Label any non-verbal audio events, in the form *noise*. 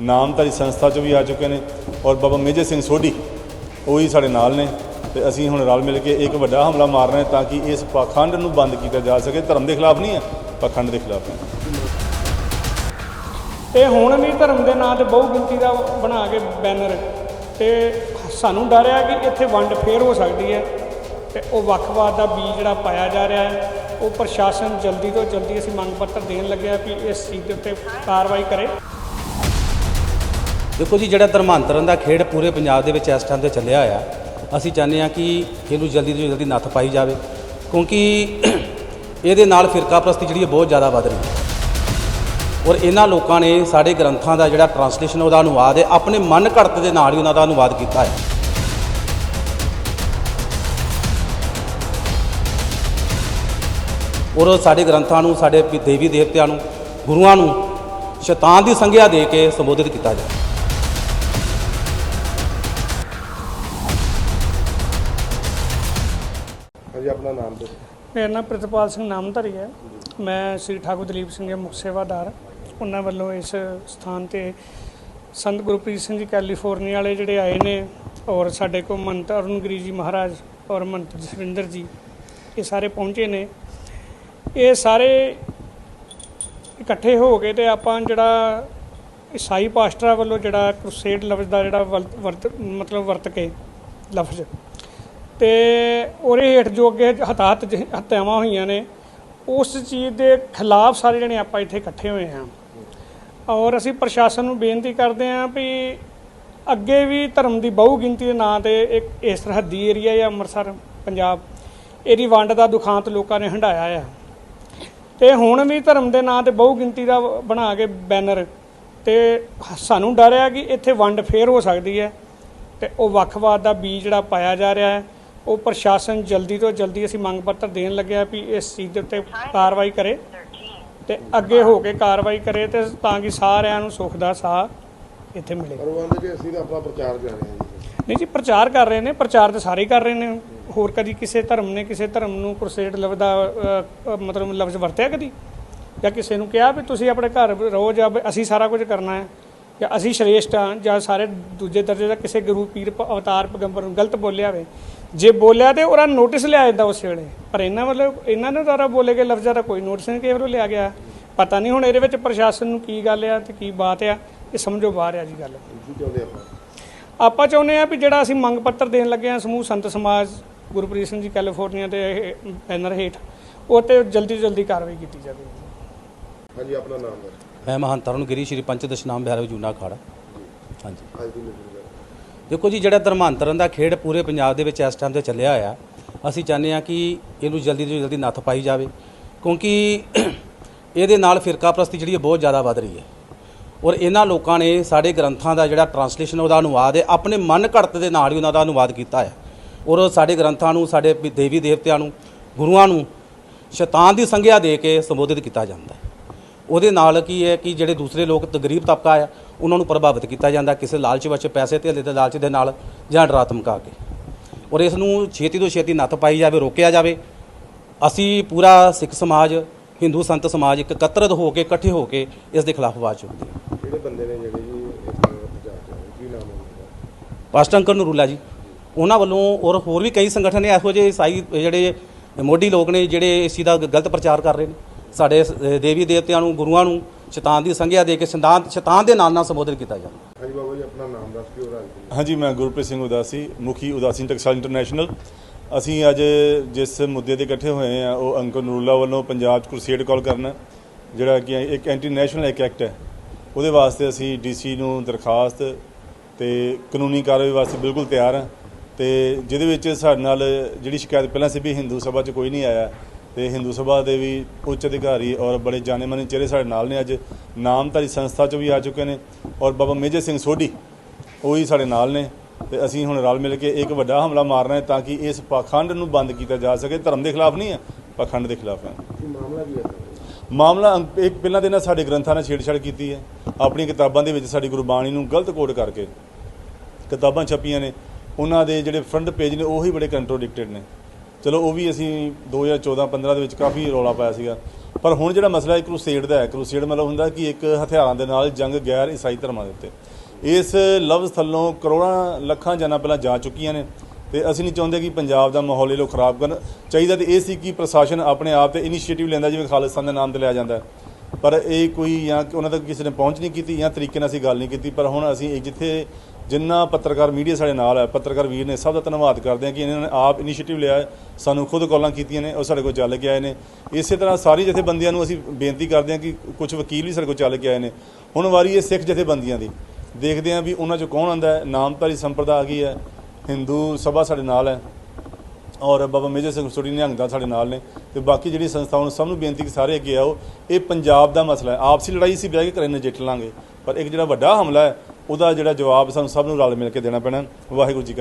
ਨਾਮਧਾਰੀ ਸੰਸਥਾ ਚੋਂ ਵੀ ਆ ਚੁੱਕੇ ਨੇ ਔਰ ਬਾਬਾ ਮੇਜਰ ਸਿੰਘ ਸੋਢੀ, ਉਹ ਹੀ ਸਾਡੇ ਨਾਲ ਨੇ ਤੇ ਅਸੀਂ ਹੁਣ ਰਲ ਮਿਲ ਕੇ ਇੱਕ ਵੱਡਾ ਹਮਲਾ ਮਾਰ ਰਹੇ ਹਾਂ ਤਾਂ ਕਿ ਇਸ ਪਾਖੰਡ ਨੂੰ ਬੰਦ ਕੀਤਾ ਜਾ ਸਕੇ। ਧਰਮ ਦੇ ਖਿਲਾਫ ਨਹੀਂ ਹੈ, ਪਾਖੰਡ ਦੇ ਖਿਲਾਫ ਹੈ। ਤੇ ਹੁਣ ਵੀ ਧਰਮ ਦੇ ਨਾਂ ਤੇ ਬਹੁ ਗਿਣਤੀ ਦਾ ਬਣਾ ਕੇ ਬੈਨਰ ਤੇ ਸਾਨੂੰ ਡਰ ਹੈ ਕਿ ਇੱਥੇ ਵੰਡ ਫੇਰ ਹੋ ਸਕਦੀ ਹੈ ਤੇ ਉਹ ਵੱਖਵਾਦ ਦਾ ਬੀਜ ਜਿਹੜਾ ਪਾਇਆ ਜਾ ਰਿਹਾ ਹੈ, ਉਹ ਪ੍ਰਸ਼ਾਸਨ ਜਲਦੀ ਤੋਂ ਜਲਦੀ ਅਸੀਂ ਮੰਗ ਪੱਤਰ ਦੇਣ ਲੱਗਿਆ ਆ ਕਿ ਇਸ ਚੀਜ਼ ਦੇ ਉੱਤੇ ਕਾਰਵਾਈ ਕਰੇ। ਦੇਖੋ ਜੀ, ਜਿਹੜਾ ਧਰਮਾਂਤਰਨ ਦਾ ਖੇਡ ਪੂਰੇ ਪੰਜਾਬ ਦੇ ਵਿੱਚ ਇਸ ਟਾਈਮ ਤੇ ਚੱਲਿਆ ਹੋਇਆ, ਅਸੀਂ ਚਾਹੁੰਦੇ ਹਾਂ ਕਿ ਇਹਨੂੰ ਜਲਦੀ ਤੋਂ ਜਲਦੀ ਨੱਥ ਪਾਈ ਜਾਵੇ, ਕਿਉਂਕਿ *clears throat* ਇਹਦੇ ਨਾਲ ਫਿਰਕਾਪ੍ਰਸਤੀ ਜਿਹੜੀ ਹੈ ਬਹੁਤ ਜ਼ਿਆਦਾ ਵੱਧ ਰਹੀ ਹੈ। ਔਰ ਇਹਨਾਂ ਲੋਕਾਂ ਨੇ ਸਾਡੇ ਗ੍ਰੰਥਾਂ ਦਾ ਜਿਹੜਾ ਟਰਾਂਸਲੇਸ਼ਨ ਉਹਦਾ ਅਨੁਵਾਦ ਹੈ, ਆਪਣੇ ਮਨ ਘੜਤ ਦੇ ਨਾਲ ਹੀ ਉਹਨਾਂ ਦਾ ਅਨੁਵਾਦ ਕੀਤਾ ਹੈ। ਔਰ ਸਾਡੇ ਗ੍ਰੰਥਾਂ ਨੂੰ, ਸਾਡੇ ਦੇਵੀ ਦੇਵਤਿਆਂ ਨੂੰ, ਗੁਰੂਆਂ ਨੂੰ ਸ਼ੈਤਾਨ ਦੀ ਸੰਗਿਆ ਦੇ ਕੇ ਸੰਬੋਧਿਤ ਕੀਤਾ ਜਾਂਦਾ ਹਾਂਜੀ, ਆਪਣਾ ਨਾਮ ਦੱਸੋ। ਮੇਰਾ ਨਾਮ ਪ੍ਰਿਤਪਾਲ ਸਿੰਘ ਨਾਮਧਾਰੀ ਹੈ। ਮੈਂ ਸ੍ਰੀ ਠਾਕੁਰ ਦਲੀਪ ਸਿੰਘ ਦੇ ਮੁੱਖ ਸੇਵਾਦਾਰ ਉਹਨਾਂ ਵੱਲੋਂ ਇਸ ਸਥਾਨ ਤੇ ਸੰਤ ਗੁਰਪ੍ਰੀਤ ਸਿੰਘ ਜੀ ਕੈਲੀਫੋਰਨੀਆ ਵਾਲੇ ਜਿਹੜੇ ਆਏ ਨੇ ਔਰ ਸਾਡੇ ਕੋਲ ਮੰਤ ਅਰੁਣਗਿਰੀ ਜੀ ਮਹਾਰਾਜ ਔਰ ਮੰਤ ਜਸਵਿੰਦਰ ਜੀ, ਇਹ ਸਾਰੇ ਪਹੁੰਚੇ ਨੇ। ਇਹ ਸਾਰੇ ਇਕੱਠੇ ਹੋ ਕੇ ਤੇ ਆਪਾਂ ਜਿਹੜਾ ਈਸਾਈ ਪਾਸਟਰਾਂ ਵੱਲੋਂ ਜਿਹੜਾ ਕ੍ਰੂਸੇਡ ਲਫ਼ਜ਼ ਦਾ ਜਿਹੜਾ ਵਰਤ- ਵਰਤ ਮਤਲਬ ਵਰਤ ਕੇ ਲਫ਼ਜ਼ ਤੇ ਉਹਦੇ ਹੇਠ ਜੋ ਅੱਗੇ ਹਤਾਹਤ ਜ- ਹੱਤਿਆਵਾਂ ਹੋਈਆਂ ਨੇ, ਉਸ ਚੀਜ਼ ਦੇ ਖਿਲਾਫ ਸਾਰੇ ਜਣੇ ਆਪਾਂ ਇੱਥੇ ਇਕੱਠੇ ਹੋਏ ਹਾਂ। ਔਰ ਅਸੀਂ ਪ੍ਰਸ਼ਾਸਨ ਨੂੰ ਬੇਨਤੀ ਕਰਦੇ ਹਾਂ ਵੀ ਅੱਗੇ ਵੀ ਧਰਮ ਦੀ ਬਹੁ ਗਿਣਤੀ ਦੇ ਨਾਂ ਤੇ ਇੱਕ ਇਸ ਸਰਹੱਦੀ ਏਰੀਆ ਹੈ ਅੰਮ੍ਰਿਤਸਰ, ਪੰਜਾਬ, ਇਹਦੀ ਵੰਡ ਦਾ ਦੁਖਾਂਤ ਲੋਕਾਂ ਨੇ ਹੰਢਾਇਆ ਆ। ਤੇ ਹੁਣ ਵੀ ਧਰਮ ਦੇ ਨਾਂ ਤੇ ਬਹੁ ਗਿਣਤੀ ਦਾ ਬਣਾ ਕੇ ਬੈਨਰ ਤੇ ਸਾਨੂੰ ਡਰ ਆ ਕਿ ਇੱਥੇ ਵੰਡ ਫੇਰ ਹੋ ਸਕਦੀ ਹੈ ਤੇ ਉਹ ਵੱਖਵਾਦ ਦਾ ਬੀਜ ਜਿਹੜਾ ਪਾਇਆ ਜਾ ਰਿਹਾ ਹੈ। ਉਹ ਪ੍ਰਸ਼ਾਸਨ ਜਲਦੀ ਤੋਂ ਜਲਦੀ ਅਸੀਂ ਮੰਗ ਪੱਤਰ ਦੇਣ ਲੱਗੇ ਆ ਵੀ ਇਸ ਚੀਜ਼ ਦੇ ਉੱਤੇ ਕਾਰਵਾਈ ਕਰੇ ਤੇ ਅੱਗੇ ਹੋ ਕੇ ਕਾਰਵਾਈ ਕਰੇ ਤੇ ਤਾਂ ਕਿ ਸਾਰਿਆਂ ਨੂੰ ਸੁੱਖ ਦਾ ਸਾਹ ਇੱਥੇ ਮਿਲੇ। ਪਰ ਉਹ ਆਂਦੇ ਕਿ ਅਸੀਂ ਤਾਂ ਆਪਣਾ ਪ੍ਰਚਾਰ ਕਰ ਰਹੇ ਹਾਂ ਜੀ। ਨਹੀਂ ਜੀ ਪ੍ਰਚਾਰ ਕਰ ਰਹੇ ਨੇ ਪ੍ਰਚਾਰ ਤਾਂ ਸਾਰੇ ਕਰ ਰਹੇ ਨੇ। ਹੋਰ ਕਦੀ ਕਿਸੇ ਧਰਮ ਨੇ ਕਿਸੇ ਧਰਮ ਨੂੰ ਕ੍ਰੂਸੇਡ ਲਫ਼ਜ਼ ਦਾ ਅ, ਅ, ਮਤਲਬ ਲਫ਼ਜ਼ ਵਰਤਿਆ ਕਦੀ? ਜਾਂ ਕਿਸੇ ਨੂੰ ਕਿਹਾ ਵੀ ਤੁਸੀਂ ਆਪਣੇ ਘਰ ਰਹੋ ਜਾਂ ਵੀ ਅਸੀਂ ਸਾਰਾ ਕੁਝ ਕਰਨਾ ਹੈ? ਜਾਂ ਅਸੀਂ ਸ਼੍ਰੇਸ਼ਟ ਹਾਂ ਜਾਂ ਸਾਰੇ ਦੂਜੇ ਦਰਜੇ ਦਾ ਕਿਸੇ ਗੁਰੂ ਪੀਰ ਪ- ਅਵਤਾਰ ਪੈਗੰਬਰ ਨੂੰ ਗਲਤ ਬੋਲਿਆ ਹੋਵੇ ਜੇ ਬੋਲਿਆ ਤੇ ਉਹਦਾ ਨੋਟਿਸ ਲਿਆ ਜਾਂਦਾ ਉਸ ਵੇਲੇ। ਪਰ ਇਹਨਾਂ ਵੱਲੋਂ ਇਹਨਾਂ ਨੇ ਦੁਆਰਾ ਬੋਲੇ ਗਏ ਲਫ਼ਜ਼ਾਂ ਦਾ ਕੋਈ ਨੋਟਿਸ ਨਹੀਂ ਕਿਸੇ ਵੱਲੋਂ ਲਿਆ ਗਿਆ। ਪਤਾ ਨਹੀਂ ਹੁਣ ਇਹਦੇ ਵਿੱਚ ਪ੍ਰਸ਼ਾਸਨ ਨੂੰ ਕੀ ਗੱਲ ਆ ਤੇ ਕੀ ਬਾਤ ਆ ਇਹ ਸਮਝੋ ਬਾਹਰ ਆ ਜੀ ਗੱਲ। ਕੀ ਚਾਹੁੰਦੇ ਆਪਾਂ? ਆਪਾਂ ਚਾਹੁੰਦੇ ਆ ਵੀ ਜਿਹੜਾ ਅਸੀਂ ਮੰਗ ਪੱਤਰ ਦੇਣ ਲੱਗੇ ਆ ਸਮੂਹ ਸੰਤ ਸਮਾਜ ਗੁਰਪ੍ਰੀਤ ਸਿੰਘ ਜੀ ਕੈਲੀਫੋਰਨੀਆ ਇਹ ਬੈਨਰ ਹੇਠ ਉਹ ਤੇ ਜਲਦੀ ਤੋਂ ਜਲਦੀ ਕਾਰਵਾਈ ਕੀਤੀ ਜਾਵੇ ਹਾਂਜੀ ਆਪਣਾ ਨਾਮ ਦੱਸੋ। ਮੈਂ ਮਹੰਤ ਅਰੁਣਗਿਰੀ ਸ਼੍ਰੀ ਪੰਚਦਸ਼ਨਾਮ ਬਿਹਾਰ ਜੂਨਾ ਅਖਾੜਾ। ਹਾਂਜੀ। ਦੇਖੋ ਜੀ, ਜਿਹੜਾ ਧਰਮਾਂਤਰਨ ਦਾ ਖੇਡ ਪੂਰੇ ਪੰਜਾਬ ਦੇ ਵਿੱਚ ਇਸ ਟਾਈਮ ਤੇ ਚੱਲਿਆ ਹੋਇਆ, ਅਸੀਂ ਚਾਹੁੰਦੇ ਹਾਂ ਕਿ ਇਹਨੂੰ ਜਲਦੀ ਤੋਂ ਜਲਦੀ ਨੱਥ ਪਾਈ ਜਾਵੇ, ਕਿਉਂਕਿ ਇਹਦੇ ਨਾਲ ਫਿਰਕਾ ਪ੍ਰਸਤੀ ਜਿਹੜੀ ਬਹੁਤ ਜ਼ਿਆਦਾ ਵੱਧ ਰਹੀ ਹੈ। ਔਰ ਇਹਨਾਂ ਲੋਕਾਂ ਨੇ ਸਾਡੇ ਗ੍ਰੰਥਾਂ ਦਾ ਜਿਹੜਾ ਟਰਾਂਸਲੇਸ਼ਨ ਉਹਦਾ ਅਨੁਵਾਦ ਹੈ, ਆਪਣੇ ਮਨ ਘੜਤ ਦੇ ਨਾਲ ਹੀ ਉਹਨਾਂ ਦਾ ਅਨੁਵਾਦ ਕੀਤਾ ਹੈ। ਔਰ ਸਾਡੇ ਗ੍ਰੰਥਾਂ ਨੂੰ, ਸਾਡੇ ਦੇਵੀ ਦੇਵਤਿਆਂ ਨੂੰ, ਗੁਰੂਆਂ ਨੂੰ ਸ਼ੈਤਾਨ ਦੀ ਸੰਗਿਆ ਦੇ ਕੇ ਸੰਬੋਧਿਤ ਕੀਤਾ ਜਾਂਦਾ ਹੈ। ਉਹਦੇ ਨਾਲ ਕੀ ਹੈ ਕਿ ਜਿਹੜੇ ਦੂਸਰੇ ਲੋਕ ਗਰੀਬ ਤਬਕਾ ਆ ਉਹਨਾਂ ਨੂੰ ਪ੍ਰਭਾਵਿਤ ਕੀਤਾ ਜਾਂਦਾ ਕਿਸੇ ਲਾਲਚ ਵਿੱਚ ਪੈਸੇ ਧੇਲੇ ਦੇ ਲਾਲਚ ਦੇ ਨਾਲ ਜਾਂ ਡਰਾਤਮਕਾ ਕੇ। ਔਰ ਇਸ ਨੂੰ ਛੇਤੀ ਤੋਂ ਛੇਤੀ ਨੱਥ ਪਾਈ ਜਾਵੇ ਰੋਕਿਆ ਜਾਵੇ। ਅਸੀਂ ਪੂਰਾ ਸਿੱਖ ਸਮਾਜ ਹਿੰਦੂ ਸੰਤ ਸਮਾਜ ਇੱਕ ਇਕੱਤਰਤ ਹੋ ਕੇ ਇਕੱਠੇ ਹੋ ਕੇ ਇਸ ਦੇ ਖਿਲਾਫ ਆਵਾਜ਼ ਚੁੱਕਦੇ ਹਾਂ। ਕਿਹੜੇ ਬੰਦੇ ਨੇ ਜਿਹੜੇ ਜੀ ਇਸ ਤਰ੍ਹਾਂ ਕੀ ਨਾਮ ਹੈ ਪਾਸਟਰ ਅੰਕਰ ਨਰੂਲਾ ਜੀ। ਉਹਨਾਂ ਵੱਲੋਂ ਔਰ ਹੋਰ ਵੀ ਕਈ ਸੰਗਠਨ ਨੇ ਇਹੋ ਜਿਹੇ ਈਸਾਈ ਜਿਹੜੇ ਮੋਢੀ ਲੋਕ ਨੇ ਜਿਹੜੇ ਇਸ ਚੀਜ਼ ਦਾ ਗਲਤ ਪ੍ਰਚਾਰ ਕਰ ਰਹੇ ਨੇ। ਸਾਡੇ ਦੇਵੀ ਦੇਵਤਿਆਂ ਨੂੰ ਗੁਰੂਆਂ ਨੂੰ ਸ਼ੈਤਾਨ ਦੀ ਸੰਗਿਆ ਦੇ ਕੇ ਸ਼ੈਤਾਨ ਸ਼ੈਤਾਨ ਦੇ ਨਾਮ ਨਾਲ ਸੰਬੋਧਿਤ ਕੀਤਾ ਜਾਂਦਾ ਹਾਂਜੀ ਬਾਬਾ ਜੀ ਆਪਣਾ ਨਾਮ ਦੱਸ ਕੇ ਕਰੀਏ। ਹਾਂਜੀ ਮੈਂ ਗੁਰਪ੍ਰੀਤ ਸਿੰਘ ਉਦਾਸੀ ਮੁਖੀ ਉਦਾਸੀ ਟੈਕਸਟਾਈਲ ਇੰਟਰਨੈਸ਼ਨਲ। ਅਸੀਂ ਅੱਜ ਜਿਸ ਮੁੱਦੇ ਤੇ ਇਕੱਠੇ ਹੋਏ ਆ ਉਹ ਅੰਕਰ ਨੂਰੁੱਲਾ ਵੱਲੋਂ ਪੰਜਾਬ 'ਚ ਕ੍ਰੂਸੇਡ ਕਾਲ ਕਰਨਾ ਜਿਹੜਾ ਕਿ ਇੱਕ ਐਂਟੀ ਨੈਸ਼ਨਲ ਇੱਕ ਐਕਟ ਹੈ। ਉਹਦੇ ਵਾਸਤੇ ਅਸੀਂ ਡੀਸੀ ਨੂੰ ਦਰਖਾਸਤ ਤੇ ਕਾਨੂੰਨੀ ਕਾਰਵਾਈ ਵਾਸਤੇ ਬਿਲਕੁਲ ਤਿਆਰ ਹਾਂ। ਤੇ ਜਿਹਦੇ ਵਿੱਚ ਸਾਡੇ ਨਾਲ ਜਿਹੜੀ ਸ਼ਿਕਾਇਤ ਪਹਿਲਾਂ ਸੀ ਵੀ ਹਿੰਦੂ ਸਭਾ 'ਚ ਕੋਈ ਨਹੀਂ ਆਇਆ ਤੇ ਹਿੰਦੂ ਸਭਾ ਦੇ ਵੀ ਉੱਚ ਅਧਿਕਾਰੀ ਔਰ ਬੜੇ ਜਾਣੇ ਮਾਨੇ ਚਿਹਰੇ ਸਾਡੇ ਨਾਲ ਨੇ ਅੱਜ। ਨਾਮਧਾਰੀ ਸੰਸਥਾ 'ਚੋਂ ਵੀ ਆ ਚੁੱਕੇ ਨੇ ਔਰ ਬਾਬਾ ਮੇਜਰ ਸਿੰਘ ਸੋਢੀ ਉਹ ਹੀ ਸਾਡੇ ਨਾਲ ਨੇ ਤੇ ਅਸੀਂ ਹੁਣ ਰਲ ਮਿਲ ਕੇ ਇੱਕ ਵੱਡਾ ਹਮਲਾ ਮਾਰ ਰਹੇ ਹਾਂ ਤਾਂ ਕਿ ਇਸ ਪਾਖੰਡ ਨੂੰ ਬੰਦ ਕੀਤਾ ਜਾ ਸਕੇ। ਧਰਮ ਦੇ ਖਿਲਾਫ ਨਹੀਂ ਹੈ ਪਾਖੰਡ ਦੇ ਖਿਲਾਫ ਹੈ। ਮਾਮਲਾ ਕੀ ਹੈ? ਮਾਮਲਾ ਇੱਕ ਪਹਿਲਾਂ ਦੇ ਨਾਲ ਸਾਡੇ ਗ੍ਰੰਥਾਂ ਨਾਲ ਛੇੜਛਾੜ ਕੀਤੀ ਹੈ। ਆਪਣੀ ਕਿਤਾਬਾਂ ਦੇ ਵਿੱਚ ਸਾਡੀ ਗੁਰਬਾਣੀ ਨੂੰ ਗਲਤ ਕੋਡ ਕਰਕੇ ਕਿਤਾਬਾਂ ਛਪੀਆਂ ਨੇ। ਉਹਨਾਂ ਦੇ ਜਿਹੜੇ ਫਰੰਟ ਪੇਜ ਨੇ ਉਹੀ ਬੜੇ ਕੰਟਰੋਡਿਕਟਡ ਨੇ। ਚਲੋ ਉਹ ਵੀ ਅਸੀਂ 2014 15 ਦੇ ਵਿੱਚ ਕਾਫੀ ਰੌਲਾ ਪਾਇਆ ਸੀਗਾ। ਪਰ ਹੁਣ ਜਿਹੜਾ ਮਸਲਾ ਹੈ ਕਰੂਸੇਡ ਦਾ ਹੈ। ਕਰੂਸੇਡ ਮਤਲਬ ਹੁੰਦਾ ਕਿ ਇੱਕ ਹਥਿਆਰਾਂ ਦੇ ਨਾਲ ਜੰਗ ਗੈਰ ਈਸਾਈ ਧਰਮਾਂ ਦੇ ਉੱਤੇ। ਇਸ ਲਫ਼ਜ਼ ਥੱਲੋਂ ਕਰੋੜਾਂ ਲੱਖਾਂ ਜਾਨਾਂ ਪਹਿਲਾਂ ਜਾ ਚੁੱਕੀਆਂ ਨੇ ਤੇ ਅਸੀਂ ਨਹੀਂ ਚਾਹੁੰਦੇ ਕਿ ਪੰਜਾਬ ਦਾ ਮਾਹੌਲ ਇਹ ਲੋਕ ਖਰਾਬ ਕਰਨ। ਚਾਹੀਦਾ ਤੇ ਇਹ ਸੀ ਕਿ ਪ੍ਰਸ਼ਾਸਨ ਆਪਣੇ ਆਪ ਤੇ ਇਨੀਸ਼ੀਏਟਿਵ ਲੈਂਦਾ, ਜਿਵੇਂ ਖਾਲਿਸਤਾਨ ਦੇ ਨਾਮ ਤੇ ਲਿਆ ਜਾਂਦਾ। ਪਰ ਇਹ ਕੋਈ ਜਾਂ ਉਹਨਾਂ ਤੱਕ ਕਿਸੇ ਨੇ ਪਹੁੰਚ ਨਹੀਂ ਕੀਤੀ ਜਾਂ ਤਰੀਕੇ ਨਾਲ ਅਸੀਂ ਗੱਲ ਨਹੀਂ ਕੀਤੀ। ਪਰ ਹੁਣ ਅਸੀਂ ਇਹ ਜਿੱਥੇ ਜਿੰਨਾ ਪੱਤਰਕਾਰ ਮੀਡੀਆ ਸਾਡੇ ਨਾਲ ਹੈ, ਪੱਤਰਕਾਰ ਵੀਰ ਨੇ ਸਭ ਦਾ ਧੰਨਵਾਦ ਕਰਦੇ ਹਾਂ ਕਿ ਇਹਨਾਂ ਨੇ ਆਪ ਇਨੀਸ਼ੀਏਟਿਵ ਲਿਆ ਸਾਨੂੰ ਖੁਦ ਕਾਲਾਂ ਕੀਤੀਆਂ ਨੇ, ਉਹ ਸਾਡੇ ਕੋਲ ਚੱਲ ਕੇ ਆਏ ਨੇ। ਇਸੇ ਤਰ੍ਹਾਂ ਸਾਰੀ ਜਥੇਬੰਦੀਆਂ ਨੂੰ ਅਸੀਂ ਬੇਨਤੀ ਕਰਦੇ ਹਾਂ ਕਿ ਕੁਝ ਵਕੀਲ ਵੀ ਸਾਡੇ ਕੋਲ ਚੱਲ ਕੇ ਆਏ ਨੇ। ਹੁਣ ਵਾਰੀ ਇਹ ਸਿੱਖ ਜਥੇਬੰਦੀਆਂ ਦੀ। ਦੇਖਦੇ ਹਾਂ ਵੀ ਉਹਨਾਂ 'ਚੋਂ ਕੌਣ ਆਂਦਾ ਹੈ। ਨਾਮਧਾਰੀ ਸੰਪਰਦਾ ਆ ਗਈ ਹੈ। ਹਿੰਦੂ ਸਭਾ ਸਾਡੇ ਨਾਲ ਹੈ। ਔਰ ਬਾਬਾ ਮੇਜਰ ਸਿੰਘ ਸੋਢੀ ਨਿਹੰਗ ਦਾ ਸਾਡੇ ਨਾਲ ਨੇ। ਤੇ ਬਾਕੀ ਜਿਹੜੀ ਸੰਸਥਾਵਾਂ ਨੂੰ ਸਭ ਨੂੰ ਬੇਨਤੀ ਕਿ ਸਾਰੇ ਅੱਗੇ ਆਓ। ਇਹ ਪੰਜਾਬ ਦਾ ਮਸਲਾ ਹੈ। ਆਪਸੀ ਲੜਾਈ ਸੀ, ਬਹਿ ਕੇ ਘਰੇ ਨਜਿੱਠ ਲਾਂਗੇ। ਪਰ ਇੱਕ ਜਿਹੜਾ ਵੱਡਾ ਹਮਲਾ ਹੈ ਉਹਦਾ ਜਿਹੜਾ ਜਵਾਬ ਸਾਨੂੰ ਸਭ ਨੂੰ ਰਲ ਮਿਲ ਕੇ ਦੇਣਾ ਪੈਣਾ। ਵਾਹਿਗੁਰੂ ਜੀ ਕਾ